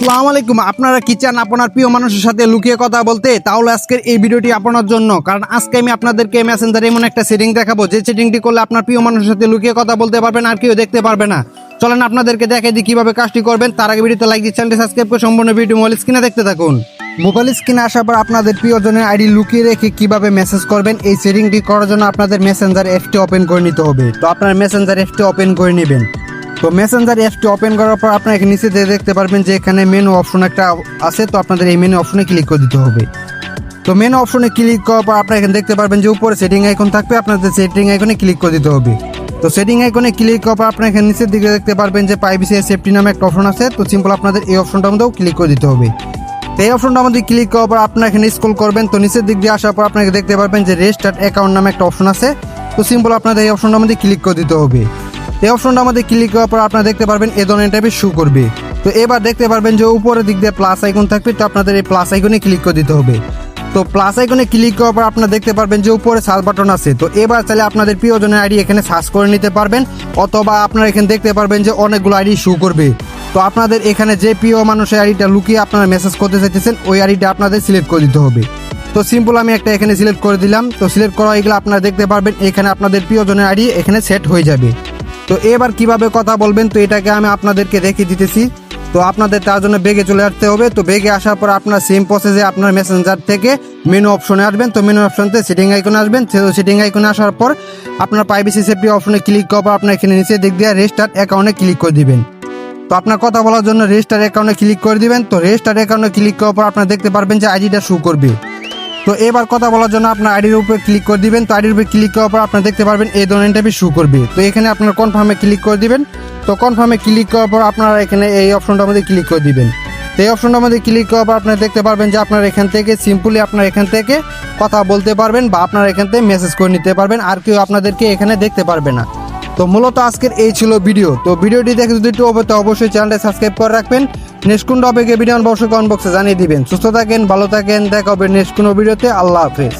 আসসালামু আলাইকুম। আপনারা কি চান আপনার প্রিয় মানুষের সাথে লুকিয়ে কথা বলতে? তাহলে আজকের এই ভিডিওটি আপনার জন্য। কারণ আজকে আমি আপনাদেরকে মেসেঞ্জারে এমন একটা সেটিং দেখাবো, যে সেটিংটি করলে আপনার প্রিয় মানুষের সাথে লুকিয়ে কথা বলতে পারবেন, আর কেউ দেখতে পারবে না। চলেন আপনাদেরকে দেখে দিই কীভাবে কাজটি করবেন। তার আগে ভিডিওতে লাইক দিয়ে চ্যানেলটি সাবস্ক্রাইব করে সম্পূর্ণ ভিডিও মোবাইল স্ক্রিনে দেখতে থাকুন। মোবাইল স্ক্রিনে আসার পর আপনাদের প্রিয়জনের আইডি লুকিয়ে রেখে কীভাবে মেসেজ করবেন, এই সেটিংটি করার জন্য আপনাদের মেসেঞ্জার অ্যাপটি ওপেন করে নিতে হবে। তো আপনার মেসেঞ্জার অ্যাপটি ওপেন করে নেবেন। তো মেসেঞ্জার অ্যাপটি ওপেন করার পর আপনারা এখানে নিচে দেখতে পারবেন যে এখানে মেনু অপশন একটা আছে, তো আপনাদের এই মেনু অপশনে ক্লিক করে দিতে হবে। তো মেনু অপশনে ক্লিক করার পর আপনারা এখানে দেখতে পারবেন যে উপরে সেটিং আইকন থাকবে, আপনাদের সেটিং আইকনে ক্লিক করে দিতে হবে। তো সেটিং আইকনে ক্লিক করার পর আপনারা এখানে নিচের দিকে দেখতে পারবেন যে প্রাইভেসি সেফটি নামে একটা অপশন আছে, তো সিম্পল আপনাদের এই অপশনটার মধ্যেও ক্লিক করে দিতে হবে। তো এই অপশনটার মধ্যে ক্লিক করার পর আপনারা এখানে স্ক্রল করবেন, তো নিচের দিক দিয়ে আসার পর আপনাকে দেখতে পারবেন যে রেজিস্টার্ড অ্যাকাউন্ট নামে একটা অপশন আছে, তো সিম্পল আপনাদের এই অপশনটার মধ্যে ক্লিক করে দিতে হবে। এই অপশনটা আমাদের ক্লিক করার পর আপনারা দেখতে পারবেন এ ধরনের টাইপের শু করবে। তো এবার দেখতে পারবেন যে উপরের দিক দিয়ে প্লাস আইকন থাকবে, তো আপনাদের এই প্লাস আইকনে ক্লিক করে দিতে হবে। তো প্লাস আইকনে ক্লিক করার পর আপনারা দেখতে পারবেন যে উপরে সার্চ বাটন আছে। তো এবার চাইলে আপনাদের প্রিয়জনের আইডি এখানে সার্চ করে নিতে পারবেন, অথবা আপনারা এখানে দেখতে পারবেন যে অনেকগুলো আইডি শু করবে। তো আপনাদের এখানে যে প্রিয় মানুষের আইডিটা লুকিয়ে আপনারা মেসেজ করতে চাইতেছেন, ওই আইডিটা আপনাদের সিলেক্ট করে দিতে হবে। তো সিম্পল আমি একটা এখানে সিলেক্ট করে দিলাম। তো সিলেক্ট করা হয়ে গেলে আপনারা দেখতে পারবেন, এখানে আপনাদের প্রিয়জনের আইডি এখানে সেট হয়ে যাবে। তো এবার কীভাবে কথা বলবেন? তো এটাকে আমি আপনাদেরকে দেখিয়ে দিতেছি। তো আপনাদের তার জন্য বেগে চলে আসতে হবে। তো বেগে আসার পর আপনার সেম প্রসেসে আপনার মেসেঞ্জার থেকে মেনু অপশনে আসবেন। তো মেনু অপশনতে সেটিং আইকনে আসবেন। সেটিং আইকনে আসার পর আপনার প্রাইভেসি সেফটি অপশনে ক্লিক করার পর আপনার এখানে নিচে দিক দিয়ে রেজিস্টার অ্যাকাউন্টে ক্লিক করে দিবেন। তো আপনার কথা বলার জন্য রেজিস্টার অ্যাকাউন্টে ক্লিক করে দিবেন। তো রেজিস্টার অ্যাকাউন্টে ক্লিক করার পর আপনারা দেখতে পারবেন যে আইডিটা শু করবে। তো এবার কথা বলার জন্য আপনার আইডির উপরে ক্লিক করে দিবেন। তো আইডির উপরে ক্লিক করার পর আপনারা দেখতে পারবেন এই ধরনের টাইপের শু করবে। তো এখানে আপনার কনফার্মে ক্লিক করে দিবেন। তো কনফার্মে ক্লিক করার পর আপনারা এখানে এই অপশনটার মধ্যে ক্লিক করে দিবেন। তো এই অপশনটার মধ্যে ক্লিক করার পর আপনারা দেখতে পারবেন যে আপনার এখান থেকে সিম্পলি আপনার এখান থেকে কথা বলতে পারবেন বা আপনার এখান থেকে মেসেজ করে নিতে পারবেন। আর কেউ আপনাদেরকে এখানে দেখতে পারবে না। তো মূলত আজকের এই ছিল ভিডিও তো ভিডিওটি দেখে যদি একটু তো অবশ্যই চ্যানেলটা সাবস্ক্রাইব করে রাখবেন। নেক্সট টপিকে ভিডিও অবশ্যই কমেন্ট জানিয়ে দিবেন। সুস্থ থাকেন, ভালো থাকেন, দেখা হবে নেক্সট ভিডিওতে। আল্লাহ হাফেজ।